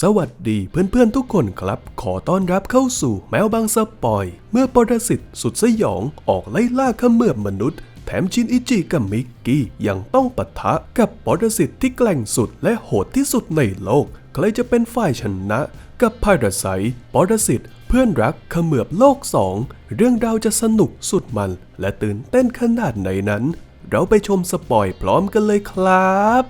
สวัสดีเพื่อนๆทุกคนครับ ขอต้อนรับเข้าสู่แมวบางสปอย เมื่อปรสิตสุดสยองออกไล่ล่าเขมือบมนุษย์ แถมชินอิจิกับมิกกี้ยังต้องปะทะกับปรสิตที่แกล่งสุดและโหดที่สุดในโลก ใครจะเป็นฝ่ายชนะ กับพาราไซปรสิตเพื่อนรักขมือบโลกสองเรื่องราวจะสนุกสุดมัน และตื่นเต้นขนาดไหนนั้น เราไปชมสปอยพร้อมกันเลยครับ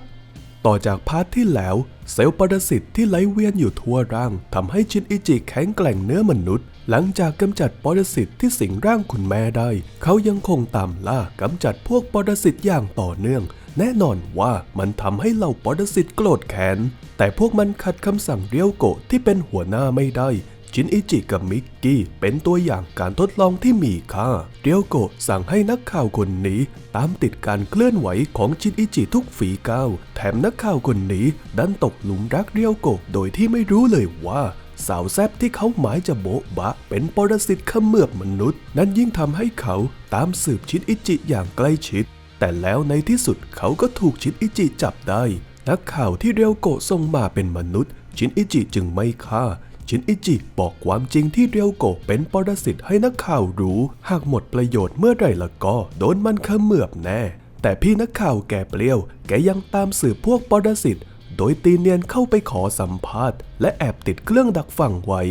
ต่อจากพาร์ทที่แล้ว เซลล์ปรสิตที่ไหลเวียนอยู่ทั่วร่างทำให้ชินอิจิแข็งแกร่งเนื้อมนุษย์ หลังจากกำจัดปรสิตที่สิงร่างคุณแม่ได้ เขายังคงตามล่ากำจัดพวกปรสิตอย่างต่อเนื่อง แน่นอนว่ามันทำให้เหล่าปรสิตโกรธแค้นแต่พวกมันขัดคำสั่งเรียวโกะที่เป็นหัวหน้าไม่ได้ ชินอิจิกับมิกกี้เป็นตัวอย่างการทดลองที่มีค่าเรียวโกสั่งให้นักข่าวคนนี้ ตามติดการเคลื่อนไหวของชินอิจิทุกฝีก้าว แถมนักข่าวคนนี้ดันตกหลุมรักเรียวโกโดยที่ไม่รู้เลยว่าสาวแซบที่เขาหมายจะโบ๊ะบะ เป็นปรสิตขมือบมนุษย์ นั่นยิ่งทำให้เขาตามสืบชินอิจิอย่างใกล้ชิด แต่แล้วในที่สุดเขาก็ถูกชินอิจิจับได้ นักข่าวที่เรียวโกะส่งมาเป็นมนุษย์ ชินอิจิจึงไม่ฆ่า ชินอิจิบอกความจริงที่เรียวโกะเป็นปรสิตให้นักข่าวรู้ หากหมดประโยชน์เมื่อไหร่ละก็โดนมันเขมือบแน่ แต่พี่นักข่าวแกเปรี้ยว แกยังตามสืบพวกปรสิตโดยตีเนียนเข้าไปขอสัมภาษณ์ และแอบติดเครื่องดักฟังไว้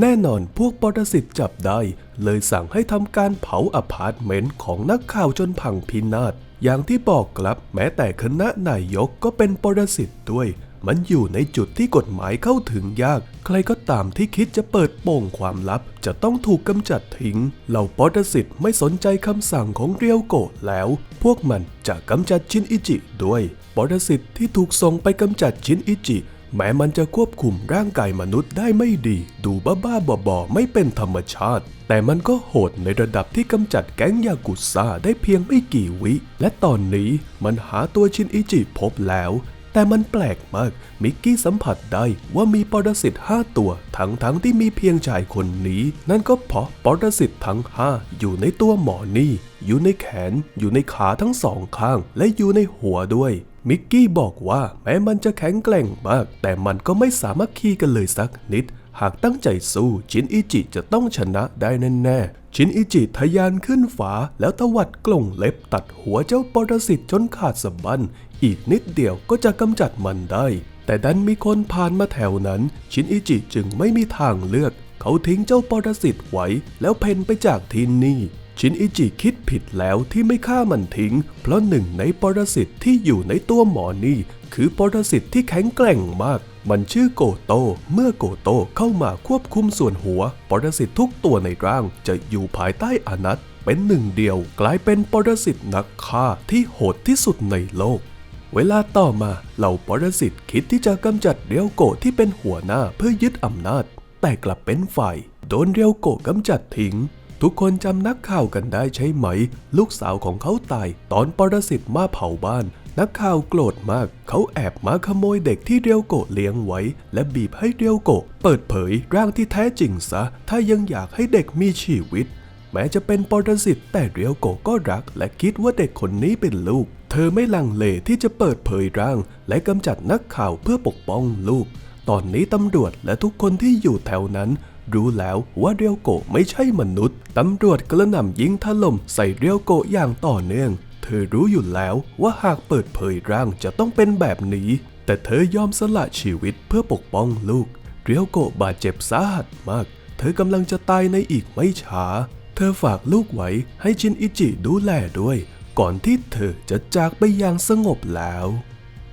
แน่นอนพวกปรสิตจับได้ เลยสั่งให้ทำการเผาอพาร์ตเมนต์ของนักข่าวจนพังพินาศอย่างที่บอกครับแม้แต่คณะนายกก็เป็นปรสิตด้วย มันอยู่ในจุดที่กฎหมายเข้าถึงยาก ใครก็ตามที่คิดจะเปิดโปงความลับ จะต้องถูกกำจัดทิ้ง เหล่าปรสิตไม่สนใจคำสั่งของเรียวโกะแล้ว พวกมันจะกำจัดชินอิจิด้วยปรสิตที่ถูกส่งไปกำจัดชินอิจิ แม้มันจะควบคุมร่างกายมนุษย์ได้ไม่ดี ดูบ้าๆบอๆไม่เป็นธรรมชาติ แต่มันก็โหดในระดับที่กำจัดแก๊งยากุซ่าได้เพียงไม่กี่วิ และตอนนี้มันหาตัวชินอิจิพบแล้ว แต่มันแปลกมาก มิกกี้สัมผัสได้ว่ามีปรสิตห้าตัว ทั้งทั้งที่มีเพียงชายคนนี้ นั่นก็เพราะปรสิตทั้งห้าอยู่ในตัวหมอนี่ อยู่ในแขน อยู่ในขาทั้งสองข้าง และอยู่ในหัวด้วยมิกกี้บอกว่าแม้มันจะแข็งแกร่งมาก แต่มันก็ไม่สามารถคีกันเลยสักนิด หากตั้งใจสู้ชินอิจิจะต้องชนะได้แน่ๆ ชินอิจิทะยานขึ้นฝาแล้วตวัดกล่งเล็บตัดหัวเจ้าปรสิตจนขาดสะบั้นอีกนิดเดียวก็จะกำจัดมันได้ แต่ดันมีคนผ่านมาแถวนั้น ชินอิจิจึงไม่มีทางเลือก เขาทิ้งเจ้าปรสิตไว้แล้วเพ่นไปจากที่นี่ ชินอิจิคิดผิดแล้วที่ไม่ฆ่ามันทิ้ง เพราะหนึ่งในปรสิตที่อยู่ในตัวหมอนี่ คือปรสิตที่แข็งแกร่งมาก มันชื่อโกโต เมื่อโกโตเข้ามาควบคุมส่วนหัว ปรสิตทุกตัวในร่างจะอยู่ภายใต้อนัตเป็นหนึ่งเดียวกลายเป็นปรสิตนักฆ่าที่โหดที่สุดในโลก เวลาต่อมาเหล่าปรสิตคิดที่จะกำจัดเรียวโกะที่เป็นหัวหน้าเพื่อยึดอำนาจ แต่กลับเป็นฝ่ายโดนเรียวโกะกำจัดทิ้ง ทุกคนจำนักข่าวกันได้ใช่ไหม ลูกสาวของเขาตาย ตอนปรสิตมาเผาบ้าน นักข่าวโกรธมาก เขาแอบมาขโมยเด็กที่เรียวโกะเลี้ยงไว้ และบีบให้เรียวโกะเปิดเผยร่างที่แท้จริงซะ ถ้ายังอยากให้เด็กมีชีวิต แม้จะเป็นปรสิตแต่เรียวโกะก็รัก และคิดว่าเด็กคนนี้เป็นลูก เธอไม่ลังเลที่จะเปิดเผยร่าง และกำจัดนักข่าวเพื่อปกป้องลูก ตอนนี้ตำรวจและทุกคนที่อยู่แถวนั้น รู้แล้วว่าเรียวโกะไม่ใช่มนุษย์ ตำรวจกระหน่ำยิงถล่มใส่เรียวโกะอย่างต่อเนื่อง เธอรู้อยู่แล้วว่าหากเปิดเผยร่างจะต้องเป็นแบบนี้ แต่เธอยอมสละชีวิตเพื่อปกป้องลูก เรียวโกะบาดเจ็บสาหัสมาก เธอกำลังจะตายในอีกไม่ช้า เธอฝากลูกไว้ให้ชินอิจิดูแลด้วย ก่อนที่เธอจะจากไปอย่างสงบแล้ว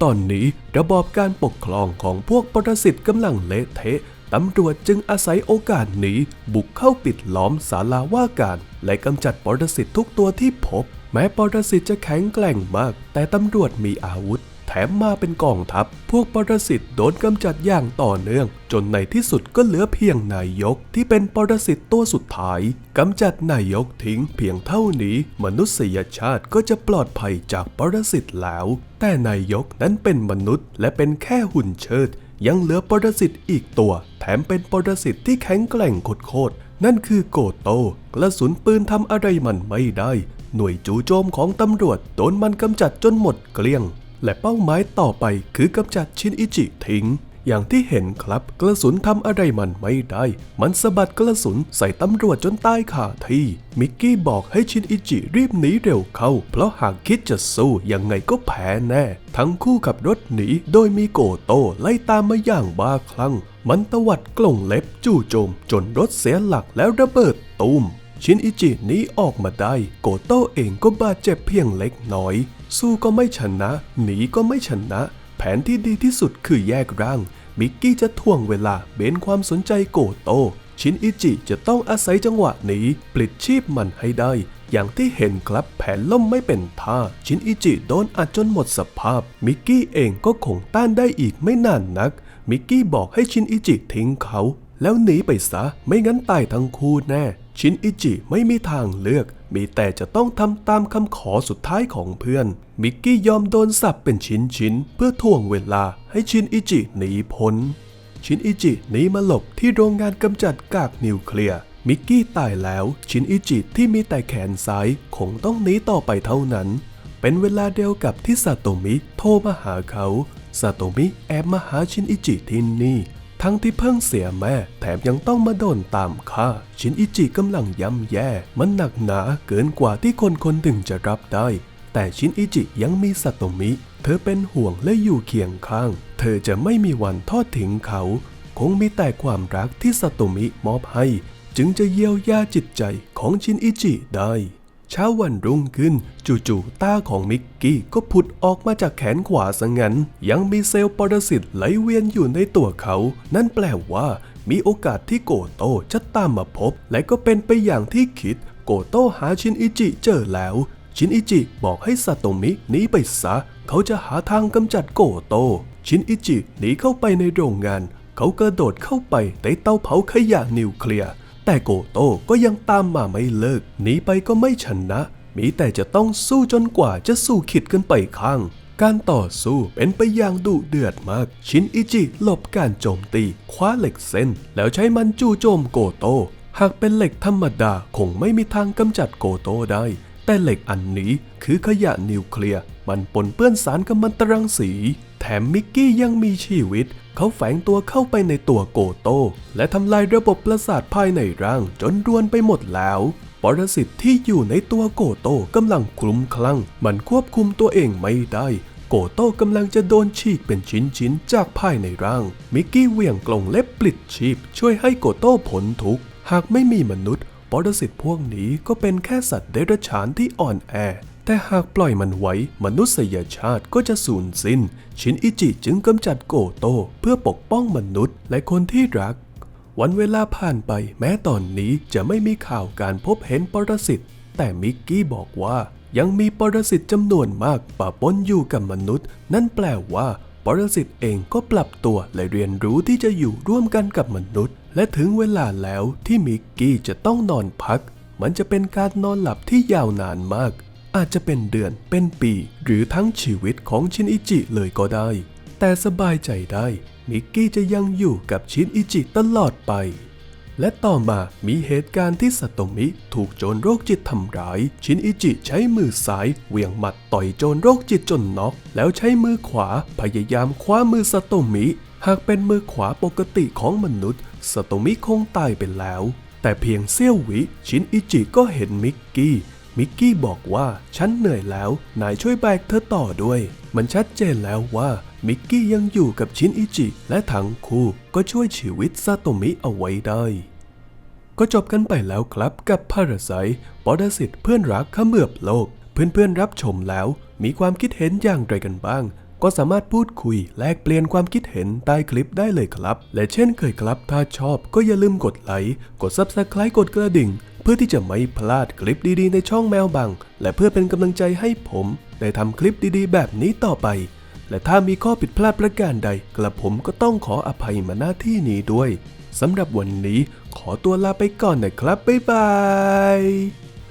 ตอนนี้ระบอบการปกครองของพวกปรสิตกำลังเละเทะ ตำรวจจึงอาศัยโอกาสนี้ บุกเข้าปิดล้อมศาลาว่าการ และกำจัดปรสิตทุกตัวที่พบ แม้ปรสิตจะแข็งแกร่งมาก แต่ตำรวจมีอาวุธ แถมมาเป็นกองทัพ พวกปรสิตโดนกำจัดอย่างต่อเนื่อง จนในที่สุดก็เหลือเพียงนายก ที่เป็นปรสิตตัวสุดท้ายกำจัดนายกทิ้งเพียงเท่านี้ มนุษยชาติก็จะปลอดภัยจากปรสิตแล้ว แต่นายกนั้นเป็นมนุษย์และเป็นแค่หุ่นเชิด ยังเหลือปรสิตอีกตัว แถมเป็นปรสิตที่แข็งแกร่งโคตรนั่นคือโกโต กระสุนปืนทำอะไรมันไม่ได้ หน่วยจู่โจมของตำรวจโดนมันกำจัดจนหมดเกลี้ยง และเป้าหมายต่อไปคือกำจัดชินอิจิทิ้ง อย่างที่เห็นครับกระสุนทำอะไรมันไม่ได้ มันสะบัดกระสุนใส่ตำรวจจนตายขาที่ มิกกี้บอกให้ชินอิจิรีบหนีเร็วเข้า เพราะหากคิดจะสู้ยังไงก็แพ้แน่ ทั้งคู่ขับรถหนีโดยมีโกโตไล่ตามมาอย่างบ้าคลั่ง มันตวัดกล่งเล็บจู่โจม จนรถเสียหลักแล้วระเบิดตูมชินอิจิหนีออกมาได้ โกโต้เองก็บาดเจ็บเพียงเล็กน้อย สู้ก็ไม่ชนะ หนีก็ไม่ชนะ แผนที่ดีที่สุดคือแยกร่าง มิกกี้จะท่วงเวลาเบนความสนใจโกโต ชินอิจิจะต้องอาศัยจังหวะนี้ปลิดชีพมันให้ได้ อย่างที่เห็นครับแผนล่มไม่เป็นท่า ชินอิจิโดนอัดจนหมดสภาพ มิกกี้เองก็คงต้านได้อีกไม่นานนัก มิกกี้บอกให้ชินอิจิทิ้งเขา แล้วหนีไปซะไม่งั้นตายทั้งคู่แน่ ชินอิจิไม่มีทางเลือก มีแต่จะต้องทำตามคำขอสุดท้ายของเพื่อน มิกกี้ยอมโดนสับเป็นชิ้นๆ เพื่อถ่วงเวลาให้ชินอิจิหนีพ้น ชินอิจิหนีมาหลบที่โรงงานกำจัดกากนิวเคลียร์ มิกกี้ตายแล้วชินอิจิที่มีแต่แขนซ้ายคงต้องหนีต่อไปเท่านั้น เป็นเวลาเดียวกับที่ซาโตมิโทรมาหาเขาซาโตมิแอบมาหาชินอิจิที่นี่ ทั้งที่เพิ่งเสียแม่ แถมยังต้องมาโดนตามฆ่า ชินอิจิกำลังย่ำแย่ มันหนักหนาเกินกว่าที่คนคนหนึ่งจะรับได้ แต่ชินอิจิยังมีซาโตมิ เธอเป็นห่วงและอยู่เคียงข้าง เธอจะไม่มีวันทอดทิ้งเขา คงมีแต่ความรักที่ซาโตมิมอบให้ จึงจะเยียวยาจิตใจของชินอิจิได้ เช้าวันรุ่งขึ้น จู่ๆตาของมิกกี้ก็ผุดออกมาจากแขนขวาซะงั้น ยังมีเซลล์ปรสิตไหลเวียนอยู่ในตัวเขา นั่นแปลว่า มีโอกาสที่โกโต้จะตามมาพบ และก็เป็นไปอย่างที่คิด โกโต้หาชินอิจิเจอแล้ว ชินอิจิบอกให้ซาโตมิหนีไปซะ เขาจะหาทางกำจัดโกโตชินอิจิหนีเข้าไปในโรงงาน เขากระโดดเข้าไปในเตาเผาขยะนิวเคลียร์ แต่โกโต้ก็ยังตามมาไม่เลิกหนีไปก็ไม่ชนะ มีแต่จะต้องสู้จนกว่าจะสู้ขิดกันไปข้าง การต่อสู้เป็นไปอย่างดุเดือดมาก ชินอิจิหลบการโจมตี คว้าเหล็กเส้น แล้วใช้มันจู่โจมโกโต้หากเป็นเหล็กธรรมดาคงไม่มีทางกำจัดโกโต้ได้ แต่เหล็กอันนี้คือขยะนิวเคลียร์มันปนเปื้อนสารกัมมันตรังสี แถมมิกกี้ยังมีชีวิต เขาแฝงตัวเข้าไปในตัวโกโต้และทำลายระบบประสาทภายในร่างจนรวนไปหมดแล้วปรสิตที่อยู่ในตัวโกโต้กำลังคลุ้มคลั่ง มันควบคุมตัวเองไม่ได้ โกโต้กำลังจะโดนฉีกเป็นชิ้นๆ จากภายในร่าง มิกกี้เหวี่ยงกลงเล็บปลิดชีพ ช่วยให้โกโต้พ้นทุกข์หากไม่มีมนุษย์ปรสิตพวกนี้ก็เป็นแค่สัตว์เดรัจฉานที่อ่อนแอ แต่หากปล่อยมันไว้มนุษยชาติก็จะสูญสิ้น ชินอิจิจึงกำจัดโกโตเพื่อปกป้องมนุษย์และคนที่รัก วันเวลาผ่านไปแม้ตอนนี้จะไม่มีข่าวการพบเห็นปรสิตแต่มิกกี้บอกว่ายังมีปรสิตจำนวนมากปะปนอยู่กับมนุษย์ นั่นแปลว่าปรสิตเองก็ปรับตัวและเรียนรู้ที่จะอยู่ร่วมกันกับมนุษย์ และถึงเวลาแล้วที่มิกกี้จะต้องนอนพัก มันจะเป็นการนอนหลับที่ยาวนานมาก อาจจะเป็นเดือนเป็นปีหรือทั้งชีวิตของชินอิจิเลยก็ได้ แต่สบายใจได้ มิกกี้จะยังอยู่กับชินอิจิตลอดไป และต่อมามีเหตุการณ์ที่สโตมิถูกโจรโรคจิตทำร้าย ชินอิจิใช้มือซ้ายเหวี่ยงหมัดต่อยโจรโรคจิตจนน็อก แล้วใช้มือขวาพยายามคว้ามือสโตมิ หากเป็นมือขวาปกติของมนุษย์สโตมิคงตายไปแล้ว แต่เพียงเสี้ยววิชินอิจิก็เห็นมิกกี้ มิกกี้บอกว่าฉันเหนื่อยแล้วนายช่วยแบกเธอต่อด้วย มันชัดเจนแล้วว่ามิกกี้ยังอยู่กับชินอิจิ และทั้งคู่ก็ช่วยชีวิตซาโตมิเอาไว้ได้ ก็จบกันไปแล้วครับกับพาราไซปอดสิตเพื่อนรักขมือบโลก เพื่อนๆรับชมแล้ว มีความคิดเห็นอย่างไรกันบ้างก็สามารถพูดคุยแลกเปลี่ยนความคิดเห็นใต้คลิปได้เลยครับ และเช่นเคยครับ ถ้าชอบก็อย่าลืมกดไลค์ กด Subscribe กดกระดิ่ง พื่อที่จะไม่พลาดคลิปดีๆในช่องแมวบัง และเพื่อเป็นกำลังใจให้ผมได้ทำคลิปดีๆ แบบนี้ต่อไป และถ้ามีข้อผิดพลาดประการใด กระผมก็ต้องขออภัยมาหน้าที่นี้ด้วยสำหรับวันนี้ขอตัวลาไปก่อนนะครับบ๊ายบาย